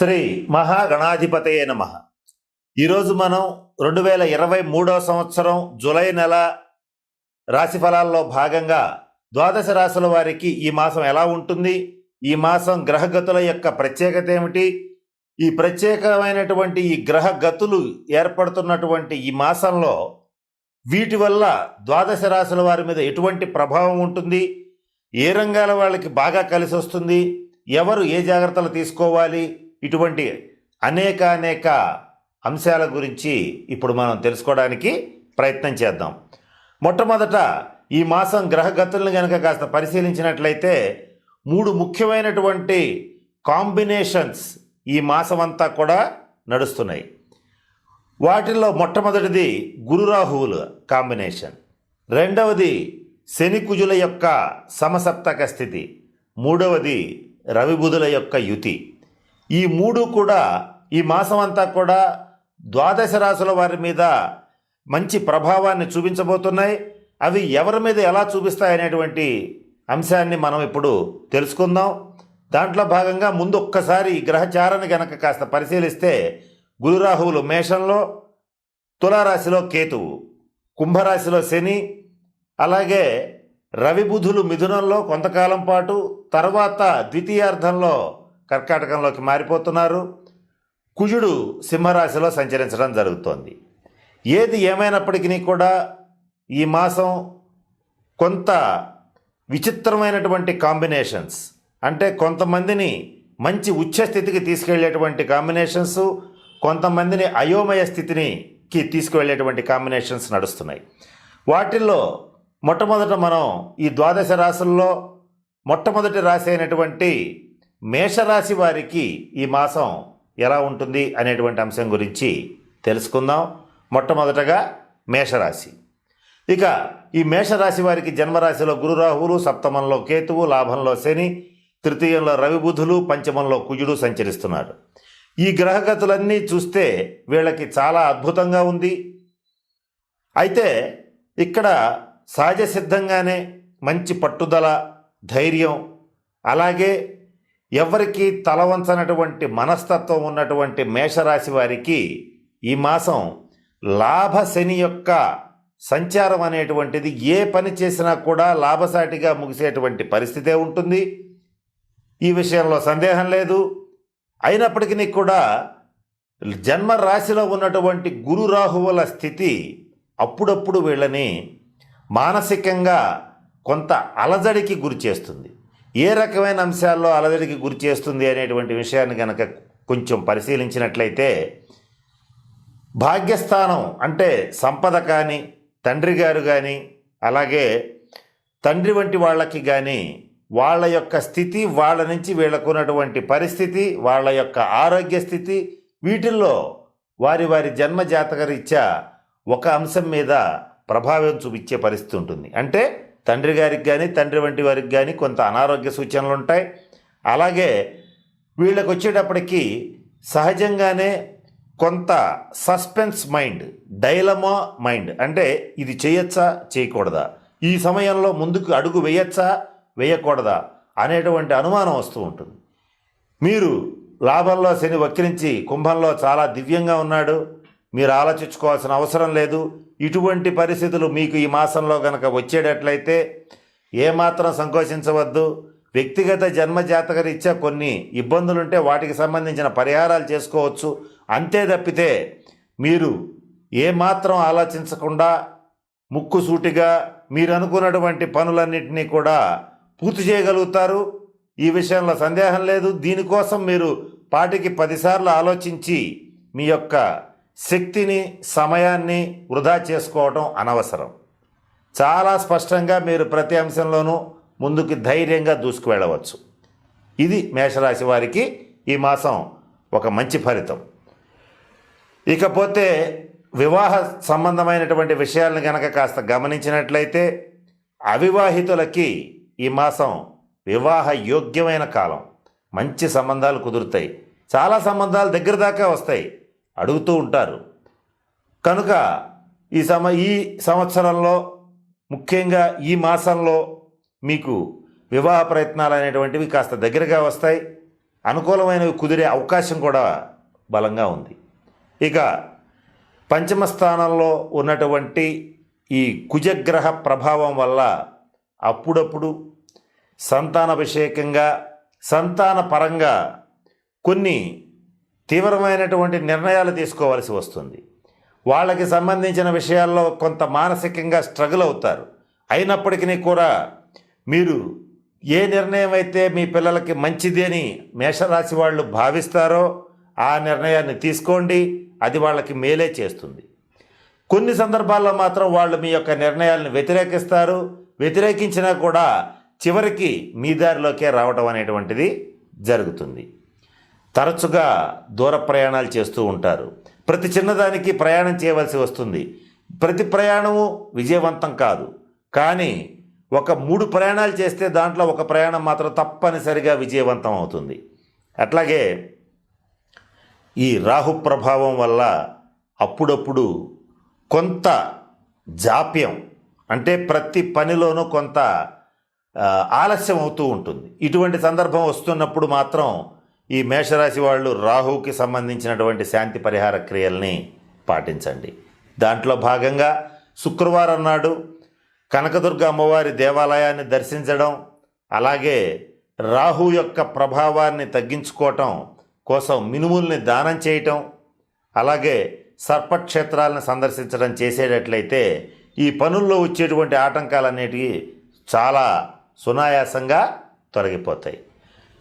శ్రీ మహాగణాధిపతయే నమ. ఈరోజు మనం రెండు వేల ఇరవై మూడవ సంవత్సరం జూలై నెల రాశి ఫలాల్లో భాగంగా ద్వాదశ రాశుల వారికి ఈ మాసం ఎలా ఉంటుంది? ఈ మాసం గ్రహగతుల యొక్క ప్రత్యేకత ఏమిటి? ఈ ప్రత్యేకమైనటువంటి ఈ గ్రహ గతులు ఏర్పడుతున్నటువంటి ఈ మాసంలో వీటి వల్ల ద్వాదశ రాశుల వారి మీద ఎటువంటి ప్రభావం ఉంటుంది? ఏ రంగాల వాళ్ళకి బాగా కలిసి వస్తుంది ఎవరు ఏ జాగ్రత్తలు తీసుకోవాలి? ఇటువంటి అనేక అనేక అంశాల గురించి ఇప్పుడు మనం తెలుసుకోవడానికి ప్రయత్నం చేద్దాం. మొట్టమొదట ఈ మాసం గ్రహగతులను కనుక కాస్త పరిశీలించినట్లయితే మూడు ముఖ్యమైనటువంటి కాంబినేషన్స్ ఈ మాసం అంతా కూడా నడుస్తున్నాయి. వాటిల్లో మొట్టమొదటిది గురురాహువులు కాంబినేషన్. రెండవది శని కుజుల యొక్క సమసప్తక స్థితి. మూడవది రవిబుధుల యొక్క యుతి. ఈ మూడు కూడా ఈ మాసం అంతా కూడా ద్వాదశ రాశుల వారి మీద మంచి ప్రభావాన్ని చూపించబోతున్నాయి. అవి ఎవరి మీద ఎలా చూపిస్తాయనేటువంటి అంశాన్ని మనం ఇప్పుడు తెలుసుకుందాం. దాంట్లో భాగంగా ముందు ఒక్కసారి ఈ గ్రహచారాన్ని గనక కాస్త పరిశీలిస్తే గురురాహువులు మేషంలో తులారాశిలో కేతువు కుంభరాశిలో శని అలాగే రవి బుధులు మిథునంలో కొంతకాలం పాటు తర్వాత ద్వితీయార్థంలో కర్కాటకంలోకి మారిపోతున్నారు. కుజుడు సింహరాశిలో సంచరించడం జరుగుతోంది. ఏది ఏమైనప్పటికీ కూడా ఈ మాసం కొంత విచిత్రమైనటువంటి కాంబినేషన్స్ అంటే కొంతమందిని మంచి ఉచ్చ స్థితికి తీసుకెళ్ళేటువంటి కాంబినేషన్స్ కొంతమందిని అయోమయ స్థితినికి తీసుకువెళ్ళేటువంటి కాంబినేషన్స్ నడుస్తున్నాయి. వాటిల్లో మొట్టమొదట మనం ఈ ద్వాదశ రాశుల్లో మొట్టమొదటి రాశి అయినటువంటి మేషరాశి వారికి ఈ మాసం ఎలా ఉంటుంది అనేటువంటి అంశం గురించి తెలుసుకుందాం. మొట్టమొదటగా మేషరాశి. ఇక ఈ మేషరాశి వారికి జన్మరాశిలో గురురాహువులు సప్తమంలో కేతువు లాభంలో శని తృతీయంలో రవిబుధులు పంచమంలో కుజుడు సంచరిస్తున్నారు. ఈ గ్రహగతులన్నీ చూస్తే వీళ్ళకి చాలా అద్భుతంగా ఉంది. అయితే ఇక్కడ సహజ సిద్ధంగానే మంచి పట్టుదల ధైర్యం అలాగే ఎవరికి తలవంచనటువంటి మనస్తత్వం ఉన్నటువంటి మేషరాశి వారికి ఈ మాసం లాభ శని యొక్క సంచారం అనేటువంటిది ఏ పని చేసినా కూడా లాభసాటిగా ముగిసేటువంటి పరిస్థితే ఉంటుంది. ఈ విషయంలో సందేహం లేదు. అయినప్పటికీ కూడా జన్మ రాశిలో ఉన్నటువంటి గురు రాహువుల స్థితి అప్పుడప్పుడు వీళ్ళని మానసికంగా కొంత అలజడికి గురి చేస్తుంది. ఏ రకమైన అంశాల్లో అలజడికి గురి చేస్తుంది అనేటువంటి విషయాన్ని కనుక కొంచెం పరిశీలించినట్లయితే భాగ్యస్థానం అంటే సంపద కానీ తండ్రి గారు కానీ అలాగే తండ్రి వంటి వాళ్ళకి కానీ వాళ్ళ యొక్క స్థితి వాళ్ళ నుంచి వీళ్ళకున్నటువంటి పరిస్థితి వాళ్ళ యొక్క ఆరోగ్య స్థితి వీటిల్లో వారి వారి జన్మ జాతకరీత్యా ఒక అంశం మీద ప్రభావం చూపించే పరిస్థితి ఉంటుంది. అంటే తండ్రి గారికి కానీ తండ్రి వంటి వారికి కానీ కొంత అనారోగ్య సూచనలు ఉంటాయి అలాగే వీళ్ళకి వచ్చేటప్పటికి సహజంగానే కొంత సస్పెన్స్ మైండ్ డైలమా మైండ్ అంటే ఇది చేయొచ్చా చేయకూడదా? ఈ సమయంలో ముందుకు అడుగు వేయచ్చా వేయకూడదా? అనేటువంటి అనుమానం వస్తూ ఉంటుంది. మీరు లాభంలో శని వక్రించి కుంభంలో చాలా దివ్యంగా ఉన్నాడు. మీరు ఆలోచించుకోవాల్సిన అవసరం లేదు. ఇటువంటి పరిస్థితులు మీకు ఈ మాసంలో కనుక వచ్చేటట్లయితే ఏమాత్రం సంకోచించవద్దు. వ్యక్తిగత జన్మ జాతక కొన్ని ఇబ్బందులుంటే వాటికి సంబంధించిన పరిహారాలు చేసుకోవచ్చు. అంతే తప్పితే మీరు ఏమాత్రం ఆలోచించకుండా ముక్కుసూటిగా మీరు అనుకున్నటువంటి పనులన్నింటినీ కూడా పూర్తి చేయగలుగుతారు. ఈ విషయంలో సందేహం లేదు. దీనికోసం మీరు పాటికి పదిసార్లు ఆలోచించి మీ యొక్క శక్తిని సమయాన్ని వృధా చేసుకోవడం అనవసరం. చాలా స్పష్టంగా మీరు ప్రతి అంశంలోనూ ముందుకు ధైర్యంగా దూసుకువెళ్ళవచ్చు. ఇది మేషరాశి వారికి ఈ మాసం ఒక మంచి ఫలితం. ఇకపోతే వివాహ సంబంధమైనటువంటి విషయాలను కనుక కాస్త గమనించినట్లయితే అవివాహితులకి ఈ మాసం వివాహ యోగ్యమైన కాలం. మంచి సంబంధాలు కుదురుతాయి. చాలా సంబంధాలు దగ్గర దాకా వస్తాయి. అడుగుతూ ఉంటారు. కనుక ఈ సమ ఈ సంవత్సరంలో ముఖ్యంగా ఈ మాసంలో మీకు వివాహ ప్రయత్నాలు అనేటువంటివి కాస్త దగ్గరగా వస్తాయి. అనుకూలమైనవి కుదిరే అవకాశం కూడా బలంగా ఉంది. ఇక పంచమ స్థానంలో ఉన్నటువంటి ఈ కుజగ్రహ ప్రభావం వల్ల అప్పుడప్పుడు సంతానభిషేకంగా సంతాన పరంగా కొన్ని తీవ్రమైనటువంటి నిర్ణయాలు తీసుకోవాల్సి వస్తుంది. వాళ్ళకి సంబంధించిన విషయాల్లో కొంత మానసికంగా స్ట్రగుల్ అవుతారు. అయినప్పటికీ కూడా మీరు ఏ నిర్ణయం అయితే మీ పిల్లలకి మంచిది అని మేషరాశి వాళ్ళు భావిస్తారో ఆ నిర్ణయాన్ని తీసుకోండి. అది వాళ్ళకి మేలే చేస్తుంది. కొన్ని సందర్భాల్లో మాత్రం వాళ్ళు మీ యొక్క నిర్ణయాలను వ్యతిరేకిస్తారు. వ్యతిరేకించినా కూడా చివరికి మీ దారిలోకే రావడం అనేటువంటిది జరుగుతుంది. తరచుగా దూర ప్రయాణాలు చేస్తూ ఉంటారు. ప్రతి చిన్నదానికి ప్రయాణం చేయవలసి వస్తుంది. ప్రతి ప్రయాణము విజయవంతం కాదు. కానీ ఒక మూడు ప్రయాణాలు చేస్తే దాంట్లో ఒక ప్రయాణం మాత్రం తప్పనిసరిగా విజయవంతం అవుతుంది. అట్లాగే ఈ రాహు ప్రభావం వల్ల అప్పుడప్పుడు కొంత జాప్యం అంటే ప్రతి పనిలోనూ కొంత ఆలస్యం అవుతూ ఉంటుంది. ఇటువంటి సందర్భం వస్తున్నప్పుడు మాత్రం ఈ మేషరాశి వాళ్ళు రాహుకి సంబంధించినటువంటి శాంతి పరిహార క్రియల్ని పాటించండి. దాంట్లో భాగంగా శుక్రవారం నాడు కనకదుర్గ అమ్మవారి దేవాలయాన్ని దర్శించడం అలాగే రాహు యొక్క ప్రభావాన్ని తగ్గించుకోవటం కోసం మినుముల్ని దానం చేయటం అలాగే సర్పక్షేత్రాలను సందర్శించడం చేసేటట్లయితే ఈ పనుల్లో వచ్చేటువంటి ఆటంకాలన్నిటికీ చాలా సునాయాసంగా తొలగిపోతాయి.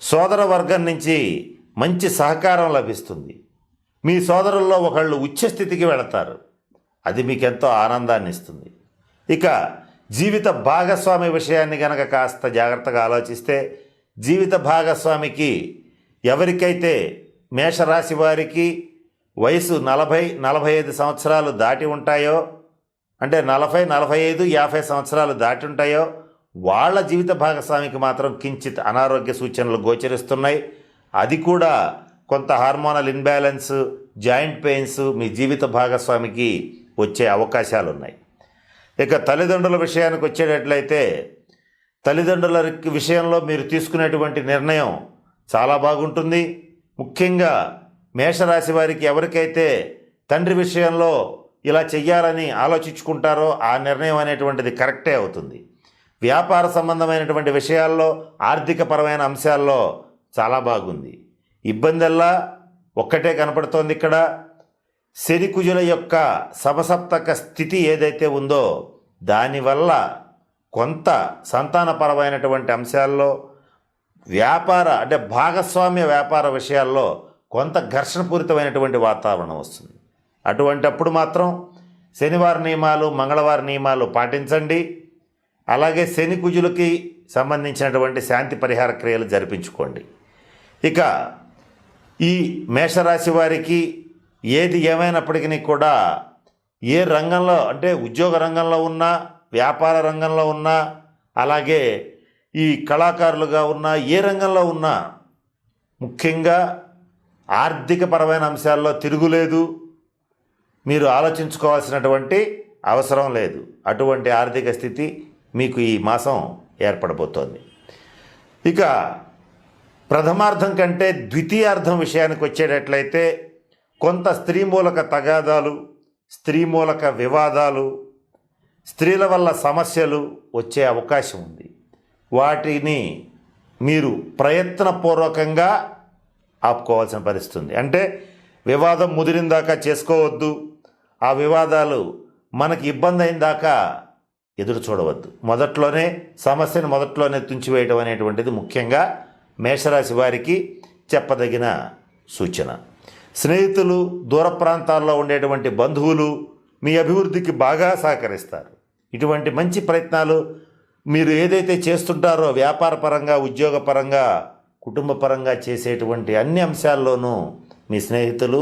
సోదర వర్గం నుంచి మంచి సహకారం లభిస్తుంది. మీ సోదరుల్లో ఒకళ్ళు ఉచ్చస్థితికి వెళతారు. అది మీకెంతో ఆనందాన్ని ఇస్తుంది ఇక జీవిత భాగస్వామి విషయాన్ని గనక కాస్త జాగ్రత్తగా ఆలోచిస్తే జీవిత భాగస్వామికి ఎవరికైతే మేషరాశి వారికి వయసు నలభై నలభై ఐదు సంవత్సరాలు దాటి ఉంటాయో అంటే నలభై నలభై ఐదు యాభై సంవత్సరాలు దాటి ఉంటాయో వాళ్ళ జీవిత భాగస్వామికి మాత్రం కించిత్ అనారోగ్య సూచనలు గోచరిస్తున్నాయి. అది కూడా కొంత హార్మోనల్ ఇన్బ్యాలెన్స్ జాయింట్ పెయిన్స్ మీ జీవిత భాగస్వామికి వచ్చే అవకాశాలు ఉన్నాయి ఇక తల్లిదండ్రుల విషయానికి వచ్చేటట్లయితే తల్లిదండ్రుల విషయంలో మీరు తీసుకునేటువంటి నిర్ణయం చాలా బాగుంటుంది. ముఖ్యంగా మేషరాశి వారికి ఎవరికైతే తండ్రి విషయంలో ఇలా చెయ్యాలని ఆలోచించుకుంటారో ఆ నిర్ణయం అనేటువంటిది కరెక్టే అవుతుంది. వ్యాపార సంబంధమైనటువంటి విషయాల్లో ఆర్థికపరమైన అంశాల్లో చాలా బాగుంది. ఇబ్బందల్లా ఒక్కటే కనపడుతోంది ఇక్కడ. శని కుజుల యొక్క సమసప్తక స్థితి ఏదైతే ఉందో దానివల్ల కొంత సంతానపరమైనటువంటి అంశాల్లో వ్యాపార అంటే భాగస్వామ్య వ్యాపార విషయాల్లో కొంత ఘర్షణపూరితమైనటువంటి వాతావరణం వస్తుంది. అటువంటప్పుడు మాత్రం శనివారం నియమాలు మంగళవారం నియమాలు పాటించండి. అలాగే శని కుజులకి సంబంధించినటువంటి శాంతి పరిహార క్రియలు జరిపించుకోండి. ఇక ఈ మేషరాశి వారికి ఏది ఏమైనప్పటికీ కూడా ఏ రంగంలో అంటే ఉద్యోగ రంగంలో ఉన్నా వ్యాపార రంగంలో ఉన్నా అలాగే ఈ కళాకారులుగా ఉన్నా ఏ రంగంలో ఉన్నా ముఖ్యంగా ఆర్థికపరమైన అంశాల్లో తిరుగులేదు మీరు ఆలోచించుకోవాల్సినటువంటి అవసరం లేదు. అటువంటి ఆర్థిక స్థితి మీకు ఈ మాసం ఏర్పడబోతోంది. ఇక ప్రథమార్థం కంటే ద్వితీయార్థం విషయానికి వచ్చేటట్లయితే కొంత స్త్రీ మూలక తగాదాలు స్త్రీ మూలక వివాదాలు స్త్రీల వల్ల సమస్యలు వచ్చే అవకాశం ఉంది. వాటిని మీరు ప్రయత్నపూర్వకంగా ఆపుకోవాల్సిన పరిస్థితుంది అంటే వివాదం ముదిరిందాకా చేసుకోవద్దు. ఆ వివాదాలు మనకి ఇబ్బంది అయిన దాకా ఎదురు చూడవద్దు. మొదట్లోనే సమస్యను మొదట్లోనే తుంచివేయడం అనేటువంటిది ముఖ్యంగా మేషరాశి వారికి చెప్పదగిన సూచన. స్నేహితులు దూర ప్రాంతాల్లో ఉండేటువంటి బంధువులు మీ అభివృద్ధికి బాగా సహకరిస్తారు. ఇటువంటి మంచి ప్రయత్నాలు మీరు ఏదైతే చేస్తుంటారో వ్యాపారపరంగా ఉద్యోగపరంగా కుటుంబపరంగా చేసేటువంటి అన్ని అంశాల్లోనూ మీ స్నేహితులు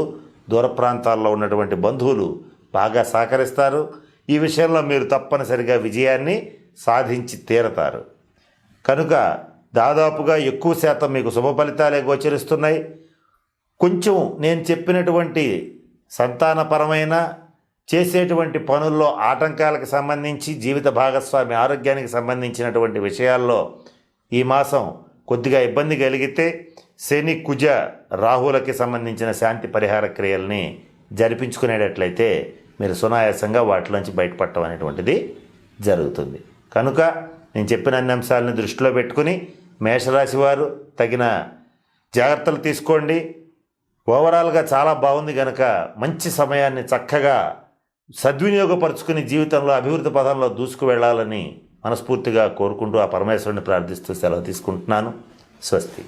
దూర ప్రాంతాల్లో ఉన్నటువంటి బంధువులు బాగా సహకరిస్తారు. ఈ విషయంలో మీరు తప్పనిసరిగా విజయాన్ని సాధించి తీరతారు. కనుక దాదాపుగా ఎక్కువ శాతం మీకు శుభ ఫలితాలే గోచరిస్తున్నాయి. కొంచెం నేను చెప్పినటువంటి సంతానపరమైన చేసేటువంటి పనుల్లో ఆటంకాలకు సంబంధించి జీవిత భాగస్వామి ఆరోగ్యానికి సంబంధించినటువంటి విషయాల్లో ఈ మాసం కొద్దిగా ఇబ్బంది కలిగితే శని కుజ రాహులకి సంబంధించిన శాంతి పరిహార క్రియల్ని జరిపించుకునేటట్లయితే మీరు సునాయాసంగా వాటిలోంచి బయటపడటం అనేటువంటిది జరుగుతుంది. కనుక నేను చెప్పిన అన్ని అంశాలను దృష్టిలో పెట్టుకుని మేషరాశి వారు తగిన జాగ్రత్తలు తీసుకోండి. ఓవరాల్గా చాలా బాగుంది కనుక మంచి సమయాన్ని చక్కగా సద్వినియోగపరుచుకుని జీవితంలో అభివృద్ధి పదంలో దూసుకు వెళ్ళాలని మనస్ఫూర్తిగా కోరుకుంటూ ఆ పరమేశ్వరుని ప్రార్థిస్తూ సెలవు తీసుకుంటున్నాను. స్వస్తి.